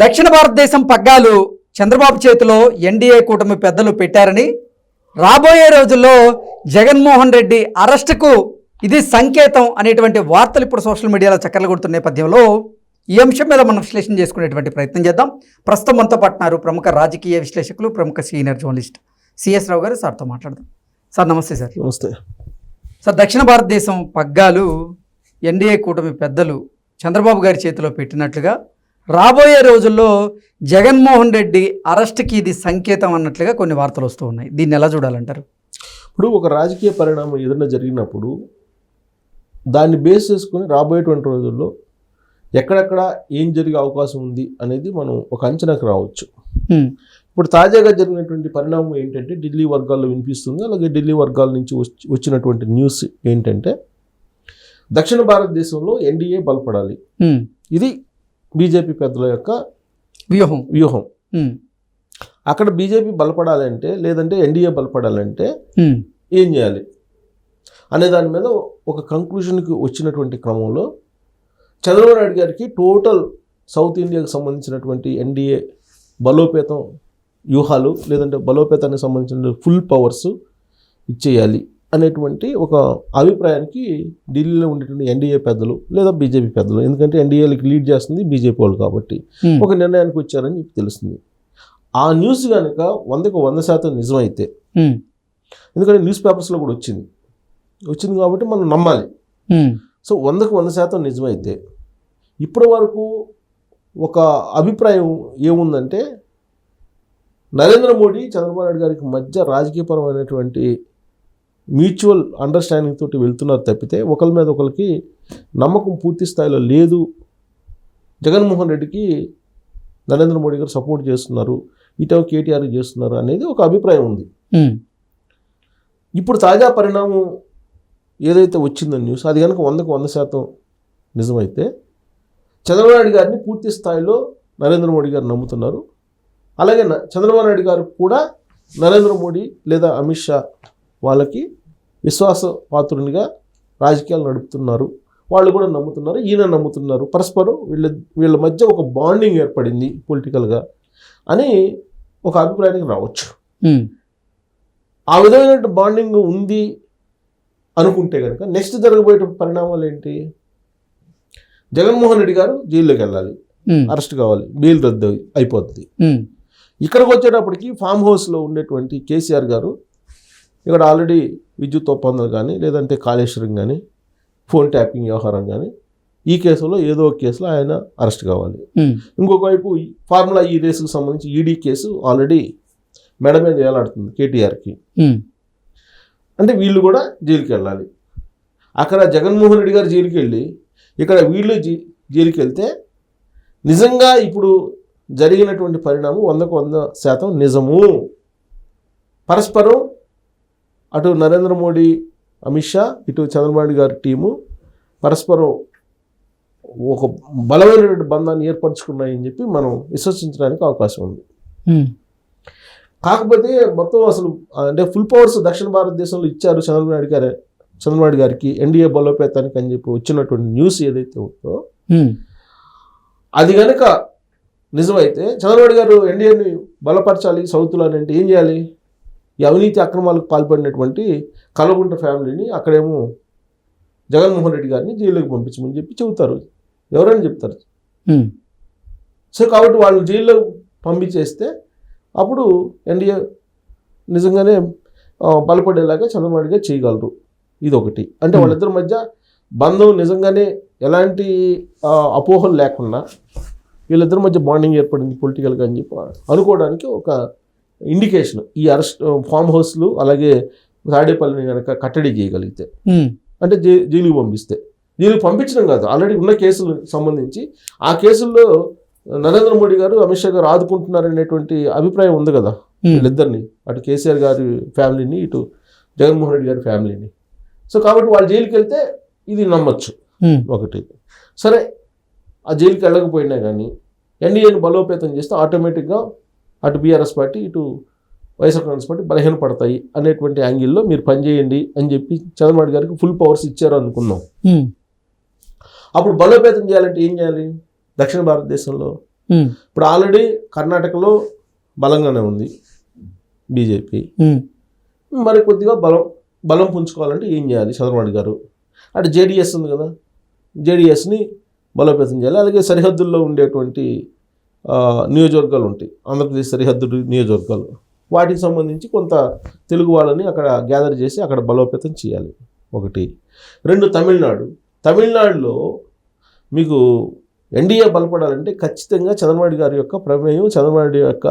దక్షిణ భారతదేశం పగ్గాలు చంద్రబాబు చేతిలో ఎన్డీఏ కూటమి పెద్దలు పెట్టారని రాబోయే రోజుల్లో జగన్మోహన్ రెడ్డి అరెస్టుకు ఇది సంకేతం అనేటువంటి వార్తలు ఇప్పుడు సోషల్ మీడియాలో చక్కర్లు కొడుతున్న నేపథ్యంలో ఈ అంశం మీద మనం విశ్లేషణ చేసుకునేటువంటి ప్రయత్నం చేద్దాం. ప్రస్తుతం మనతో పట్టినారు ప్రముఖ రాజకీయ విశ్లేషకులు ప్రముఖ సీనియర్ జర్నలిస్ట్ సిఎస్ రావు గారు. సార్తో మాట్లాడదాం. సార్ నమస్తే సార్. నమస్తే. సార్ దక్షిణ భారతదేశం పగ్గాలు ఎన్డీఏ కూటమి పెద్దలు చంద్రబాబు గారి చేతిలో పెట్టినట్లుగా రాబోయే రోజుల్లో జగన్మోహన్ రెడ్డి అరెస్ట్కి ఇది సంకేతం అన్నట్లుగా కొన్ని వార్తలు వస్తూ ఉన్నాయి. దీన్ని ఎలా చూడాలంటారు? ఇప్పుడు ఒక రాజకీయ పరిణామం ఏదైనా జరిగినప్పుడు దాన్ని బేస్ చేసుకొని రాబోయేటువంటి రోజుల్లో ఎక్కడెక్కడ ఏం జరిగే అవకాశం ఉంది అనేది మనం ఒక అంచనాకు రావచ్చు. ఇప్పుడు తాజాగా జరిగినటువంటి పరిణామం ఏంటంటే ఢిల్లీ వర్గాల్లో వినిపిస్తుంది. అలాగే ఢిల్లీ వర్గాల నుంచి వచ్చి- వచ్చినటువంటి న్యూస్ ఏంటంటే దక్షిణ భారతదేశంలో ఎన్డీఏ బలపడాలి. ఇది బీజేపీ పెద్దల యొక్క వ్యూహం వ్యూహం. అక్కడ బీజేపీ బలపడాలంటే లేదంటే ఎన్డీఏ బలపడాలంటే. ఏం చేయాలి అనే దాని మీద ఒక కంక్లూషన్కి వచ్చినటువంటి క్రమంలో చంద్రబాబు నాయుడు గారికి టోటల్ సౌత్ ఇండియాకి సంబంధించినటువంటి ఎన్డీఏ బలోపేతం వ్యూహాలు లేదంటే బలోపేతానికి సంబంధించిన ఫుల్ పవర్స్ ఇచ్చేయాలి అనేటువంటి ఒక అభిప్రాయానికి ఢిల్లీలో ఉండేటువంటి ఎన్డీఏ పెద్దలు లేదా బీజేపీ పెద్దలు ఎందుకంటే ఎన్డీఏలకి లీడ్ చేస్తుంది బీజేపీ వాళ్ళు కాబట్టి. ఒక నిర్ణయానికి వచ్చారని చెప్పి తెలుస్తుంది ఆ న్యూస్ కనుక వందకు వంద శాతం నిజమైతే. ఎందుకంటే న్యూస్ పేపర్స్లో కూడా వచ్చింది వచ్చింది కాబట్టి మనం నమ్మాలి. సో వందకు వంద శాతం నిజమైతే ఇప్పటి వరకు ఒక అభిప్రాయం ఏముందంటే నరేంద్ర మోడీ చంద్రబాబు నాయుడు గారికి మధ్య రాజకీయపరమైనటువంటి మ్యూచువల్ అండర్స్టాండింగ్ తోటి వెళ్తున్నారు తప్పితే ఒకరి మీద ఒకరికి నమ్మకం పూర్తి స్థాయిలో లేదు. జగన్మోహన్ రెడ్డికి నరేంద్ర మోడీ గారు సపోర్ట్ చేస్తున్నారు. ఇటో కేటీఆర్ చేస్తున్నారు అనేది ఒక అభిప్రాయం ఉంది. ఇప్పుడు తాజా పరిణామం ఏదైతే వచ్చిందో న్యూస్ అది కనుక వందకు వంద శాతం నిజమైతే చంద్రబాబు నాయుడు గారిని పూర్తి స్థాయిలో నరేంద్ర మోడీ గారు నమ్ముతున్నారు. అలాగే చంద్రబాబు నాయుడు గారు కూడా నరేంద్ర మోడీ లేదా అమిత్ షా వాళ్ళకి విశ్వాస పాత్రునిగా రాజకీయాలు నడుపుతున్నారు. వాళ్ళు కూడా నమ్ముతున్నారు. ఈయన నమ్ముతున్నారు. పరస్పరం వీళ్ళ వీళ్ళ మధ్య ఒక బాండింగ్ ఏర్పడింది పొలిటికల్గా అని ఒక అభిప్రాయానికి రావచ్చు. ఆ విధమైన బాండింగ్ ఉంది అనుకుంటే కనుక నెక్స్ట్ జరగబోయే పరిణామాలు ఏంటి? జగన్మోహన్ రెడ్డి గారు జైల్లోకి వెళ్ళాలి. అరెస్ట్ కావాలి. బెయిల్ రద్దు అయిపోతుంది. ఇక్కడికి వచ్చేటప్పటికి ఫామ్ హౌస్లో ఉండేటువంటి కేసీఆర్ గారు ఇక్కడ ఆల్రెడీ విద్యుత్ ఒప్పందం కానీ లేదంటే కాళేశ్వరం కానీ ఫోన్ ట్యాపింగ్ వ్యవహారం కానీ ఈ కేసులో ఏదో ఒక కేసులో ఆయన అరెస్ట్ కావాలి హ్మ్. ఇంకొక వైపు ఫార్ములా ఈ రేసుకు సంబంధించి ఈడీ కేసు ఆల్రెడీ మెడ మీద వేలాడుతుంది కేటీఆర్కి హ్మ్. అంటే వీళ్ళు కూడా జైలుకి వెళ్ళాలి అక్కడ జగన్మోహన్ రెడ్డి గారు జైలుకి వెళ్ళి ఇక్కడ వీళ్ళు జై- జైలుకి వెళ్తే నిజంగా ఇప్పుడు జరిగినటువంటి పరిణామం వందకు వంద శాతం నిజము పరస్పరం అటు నరేంద్ర మోడీ అమిత్ షా ఇటు చంద్రబాబు గారి టీము పరస్పరం ఒక బలమైనటువంటి బంధాన్ని ఏర్పరచుకున్నాయని చెప్పి మనం విశ్వసించడానికి అవకాశం ఉంది. కాకపోతే మొత్తం అసలు అంటే ఫుల్ పవర్స్ దక్షిణ భారతదేశంలో ఇచ్చారు చంద్రబాబు నాయుడు గారు చంద్రబాబు గారికి ఎన్డీఏ బలోపేతానికి అని చెప్పి వచ్చినటువంటి న్యూస్ ఏదైతే ఉందో. అది కనుక నిజమైతే చంద్రబాబు గారు ఎన్డీఏని బలపరచాలి సౌత్లో అని అంటే ఏం చేయాలి ఈ అవినీతి అక్రమాలకు పాల్పడినటువంటి కలగుంట ఫ్యామిలీని అక్కడేమో జగన్మోహన్ రెడ్డి గారిని జైల్లోకి పంపించమని చెప్పి చెబుతారు ఎవరైనా చెప్తారు. సో కాబట్టి వాళ్ళు జైల్లో పంపించేస్తే అప్పుడు ఎన్డీఏ నిజంగానే బలపడేలాగా చంద్రబాబు నాయుడు గారు చేయగలరు ఇది ఒకటి అంటే. వాళ్ళిద్దరి మధ్య బంధం నిజంగానే ఎలాంటి అపోహలు లేకుండా వీళ్ళిద్దరి మధ్య బాండింగ్ ఏర్పడింది పొలిటికల్గా అని చెప్పి అనుకోవడానికి ఒక ఇండికేషన్ ఈ అరెస్ట్ ఫామ్ హౌస్లు అలాగే తాడేపల్లిని కనుక కట్టడి చేయగలిగితే హ్మ్. అంటే జై జైలుకి పంపిస్తే జైలుకి పంపించడం కాదు ఆల్రెడీ ఉన్న కేసులకు సంబంధించి ఆ కేసుల్లో నరేంద్ర మోడీ గారు అమిత్ షా గారు ఆదుకుంటున్నారనేటువంటి అభిప్రాయం ఉంది కదా హ్మ్. వీళ్ళిద్దరిని అటు కేసీఆర్ గారి ఫ్యామిలీని ఇటు జగన్మోహన్ రెడ్డి గారి ఫ్యామిలీని సో కాబట్టి వాళ్ళు జైలుకి వెళ్తే ఇది నమ్మచ్చు హ్మ్. ఒకటి సరే ఆ జైలుకి వెళ్ళకపోయినా కానీ ఎన్డీఏని బలోపేతం చేస్తే ఆటోమేటిక్గా అటు బీఆర్ఎస్ పార్టీ ఇటు వైఎస్ఆర్ కాంగ్రెస్ పార్టీ బలహీనపడతాయి అనేటువంటి యాంగిల్లో మీరు పనిచేయండి అని చెప్పి చంద్రబాబు గారికి ఫుల్ పవర్స్ ఇచ్చారు అనుకున్నాం. అప్పుడు బలోపేతం చేయాలంటే ఏం చేయాలి? దక్షిణ భారతదేశంలో ఇప్పుడు ఆల్రెడీ కర్ణాటకలో బలంగానే ఉంది బీజేపీ. మరి కొద్దిగా బలం బలం పుంజుకోవాలంటే ఏం చేయాలి చంద్రబాబు గారు? అటు జేడిఎస్ ఉంది కదా జేడిఎస్ని బలోపేతం చేయాలి. అలాగే సరిహద్దుల్లో ఉండేటువంటి నియోజకవర్గాలు ఉంటాయి ఆంధ్రప్రదేశ్ సరిహద్దు నియోజకవర్గాలు. వాటికి సంబంధించి కొంత తెలుగు వాళ్ళని అక్కడ గ్యాదర్ చేసి అక్కడ బలోపేతం చేయాలి. ఒకటి. రెండు తమిళనాడు. తమిళనాడులో మీకు ఎన్డీఏ బలపడాలంటే ఖచ్చితంగా చంద్రబాబు గారి యొక్క ప్రమేయం చంద్రబాబు యొక్క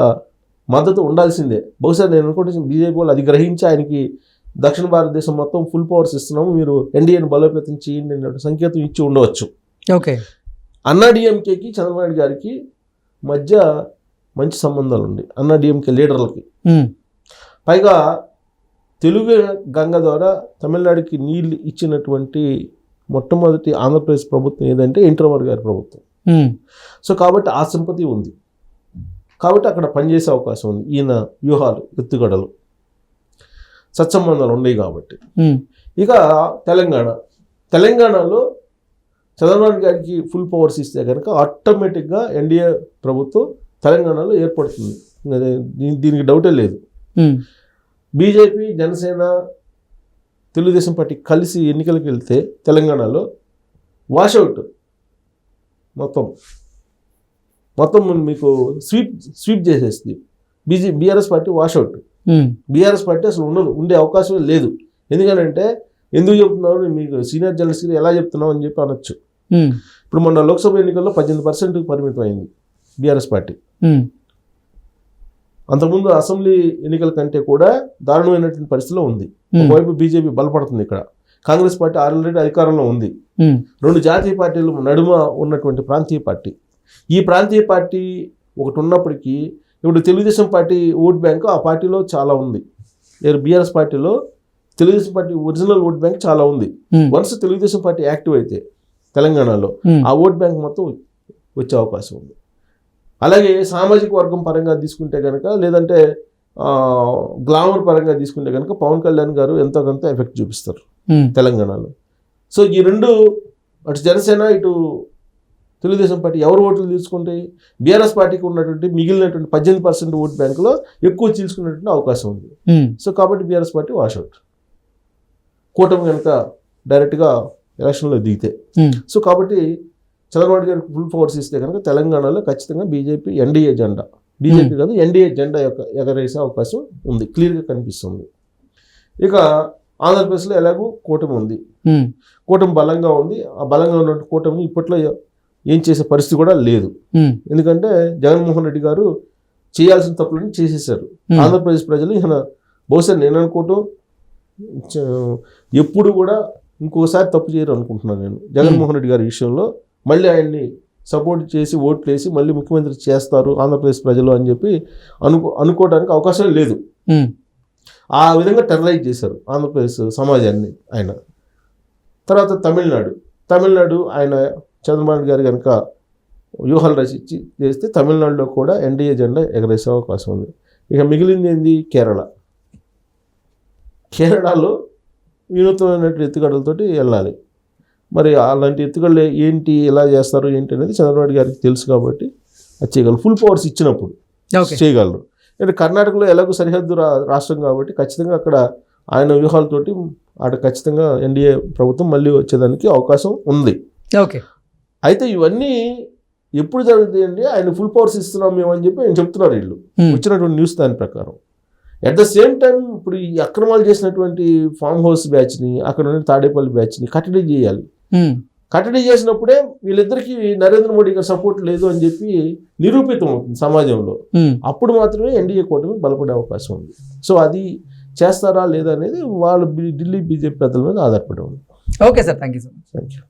మద్దతు ఉండాల్సిందే. బహుశా నేను అనుకుంటే బీజేపీ వాళ్ళు అది గ్రహించి ఆయనకి దక్షిణ భారతదేశం మొత్తం ఫుల్ పవర్స్ ఇస్తున్నాము. మీరు ఎన్డీఏని బలోపేతం చేయండి అన్నట్టు సంకేతం ఇచ్చి ఉండవచ్చు. ఓకే. అన్నా డిఎంకేకి చంద్రబాబు గారికి మధ్య మంచి సంబంధాలు ఉన్నాయి అన్నా డిఎంకే లీడర్లకి. పైగా తెలుగు గంగ ద్వారా తమిళనాడుకి నీళ్ళు ఇచ్చినటువంటి మొట్టమొదటి ఆంధ్రప్రదేశ్ ప్రభుత్వం ఏదంటే ఇంటర్వర్ గారి ప్రభుత్వం. సో కాబట్టి ఆ సింపతి ఉంది. కాబట్టి అక్కడ పనిచేసే అవకాశం ఉంది. ఈయన వ్యూహాలు ఎత్తుగడలు. సత్సంబంధాలు ఉన్నాయి కాబట్టి. ఇక తెలంగాణ. తెలంగాణలో చంద్రబాబు గారికి ఫుల్ పవర్స్ ఇస్తే కనుక ఆటోమేటిక్గా ఎన్డీఏ ప్రభుత్వం తెలంగాణలో ఏర్పడుతుంది. దీనికి డౌటే లేదు. ఉమ్, బీజేపీ జనసేన తెలుగుదేశం పార్టీ కలిసి ఎన్నికలకు వెళ్తే తెలంగాణలో వాషౌట్ మొత్తం. మొత్తం మీకు స్వీప్ స్వీప్ చేసేస్తుంది. బీజే బీఆర్ఎస్ పార్టీ వాషౌట్ ఉమ్, బీఆర్ఎస్ పార్టీ అసలు ఉండదు ఉండే అవకాశం లేదు. ఎందుకనంటే ఎందుకు చెప్తున్నావు? నేను మీకు సీనియర్ జర్నలిస్ట్కి ఎలా చెప్తున్నావు అని చెప్పి అనొచ్చు. ఇప్పుడు మొన్న లోక్సభ ఎన్నికల్లో పద్దెనిమిది పర్సెంట్ పరిమితం అయింది బీఆర్ఎస్ పార్టీ. అంతకుముందు అసెంబ్లీ ఎన్నికల కంటే కూడా దారుణమైనటువంటి పరిస్థితిలో ఉంది. ఒకవైపు బీజేపీ బలపడుతుంది ఇక్కడ. కాంగ్రెస్ పార్టీ ఆల్రెడీ అధికారంలో ఉంది. రెండు జాతీయ పార్టీలు నడుమ ఉన్నటువంటి ప్రాంతీయ పార్టీ. ఈ ప్రాంతీయ పార్టీ ఒకటి ఉన్నప్పటికీ ఇప్పుడు తెలుగుదేశం పార్టీ ఓట్ బ్యాంక్ ఆ పార్టీలో చాలా ఉంది. బీఆర్ఎస్ పార్టీలో Telugu Desam party original vote bank చాలా ఉంది. Um, once Telugu Desam party active అయితే తెలంగాణలో ఉమ్, ఆ ఓట్ బ్యాంక్ మొత్తం వచ్చే అవకాశం ఉంది. అలాగే సామాజిక వర్గం పరంగా తీసుకుంటే కనుక లేదంటే గ్లామర్ పరంగా తీసుకుంటే కనుక పవన్ కళ్యాణ్ గారు ఎంతో కొంత ఎఫెక్ట్ చూపిస్తారు ఉమ్, తెలంగాణలో. సో ఈ రెండు అటు జనసేన ఇటు తెలుగుదేశం పార్టీ ఎవరు ఓట్లు తీసుకుంటే బీఆర్ఎస్ పార్టీకి ఉన్నటువంటి మిగిలినటువంటి పద్దెనిమిది పర్సెంట్ ఓట్ బ్యాంకులో ఎక్కువ తీసుకునేటువంటి అవకాశం ఉంది. సో కాబట్టి బీఆర్ఎస్ పార్టీ వాషౌట్ కూటమి కనుక డైరెక్ట్గా ఎలక్షన్లో దిగితే. సో కాబట్టి చంద్రబాబు గారికి ఫుల్ ఫోర్స్ ఇస్తే కనుక తెలంగాణలో ఖచ్చితంగా బీజేపీ ఎన్డీఏ జెండా. బీజేపీ కాదు ఎన్డీఏ జెండా యొక్క ఎగరేసే అవకాశం ఉంది క్లియర్గా కనిపిస్తుంది. ఇక ఆంధ్రప్రదేశ్లో ఎలాగూ కూటమి ఉంది. ఉమ్, కూటమి బలంగా ఉంది. ఆ బలంగా ఉన్న కూటమిని ఇప్పట్లో ఏం చేసే పరిస్థితి కూడా లేదు. ఎందుకంటే జగన్మోహన్ రెడ్డి గారు చేయాల్సిన తప్పులని చేసేసారు ఆంధ్రప్రదేశ్ ప్రజలు ఈయన బహుశా నేను అనుకోవటం ఎప్పుడు కూడా ఇంకోసారి తప్పు చేయరు అనుకుంటున్నాను నేను. జగన్మోహన్ రెడ్డి గారి విషయంలో మళ్ళీ ఆయన్ని సపోర్ట్ చేసి ఓట్లు వేసి మళ్ళీ ముఖ్యమంత్రి చేస్తారు ఆంధ్రప్రదేశ్ ప్రజలు అని చెప్పి అనుకో అనుకోవడానికి అవకాశం లేదు. ఆ విధంగా టెర్రలైజ్ చేశారు ఆంధ్రప్రదేశ్ సమాజాన్ని ఆయన. తర్వాత తమిళనాడు. తమిళనాడు ఆయన చంద్రబాబు గారు కనుక వ్యూహాలు రచించి చేస్తే తమిళనాడులో కూడా ఎన్డీఏ జెండా ఎగరేసే అవకాశం ఉంది. ఇక మిగిలింది ఏంది? కేరళ. కేరళలో వినూత్నమైనటువంటి ఎత్తుగడలతోటి వెళ్ళాలి. మరి అలాంటి ఎత్తుగడలు ఏంటి ఎలా చేస్తారు ఏంటి అనేది చంద్రబాబు గారికి తెలుసు కాబట్టి అది చేయగలరు. ఫుల్ పవర్స్ ఇచ్చినప్పుడు చేయగలరు. అంటే కర్ణాటకలో ఎలాగో సరిహద్దు రాష్ట్రం కాబట్టి ఖచ్చితంగా అక్కడ ఆయన వ్యూహాలతోటి అక్కడ ఖచ్చితంగా ఎన్డీఏ ప్రభుత్వం మళ్ళీ వచ్చేదానికి అవకాశం ఉంది. ఓకే. అయితే ఇవన్నీ ఎప్పుడు జరుగుతాయండి? ఆయన ఫుల్ పవర్స్ ఇస్తున్నాం మేము అని చెప్పి ఆయన చెప్తున్నారు వీళ్ళు. వచ్చినటువంటి న్యూస్ దాని ప్రకారం. అట్ ద సేమ్ టైం ఇప్పుడు ఈ అక్రమాలు చేసినటువంటి ఫామ్ హౌస్ బ్యాచ్ని అక్కడ ఉన్న తాడేపల్లి బ్యాచ్ని కట్టడి చేయాలి. ఉమ్, కట్టడి చేసినప్పుడే వీళ్ళిద్దరికీ నరేంద్ర మోడీ గారి సపోర్ట్ లేదు అని చెప్పి నిరూపితం అవుతుంది సమాజంలో. ఉమ్, అప్పుడు మాత్రమే ఎన్డీఏ కూటమి బలపడే అవకాశం ఉంది. సో అది చేస్తారా లేదా అనేది వాళ్ళు ఢిల్లీ బీజేపీ పెద్దల మీద ఆధారపడి ఉంది. Okay sir thank you sir thank you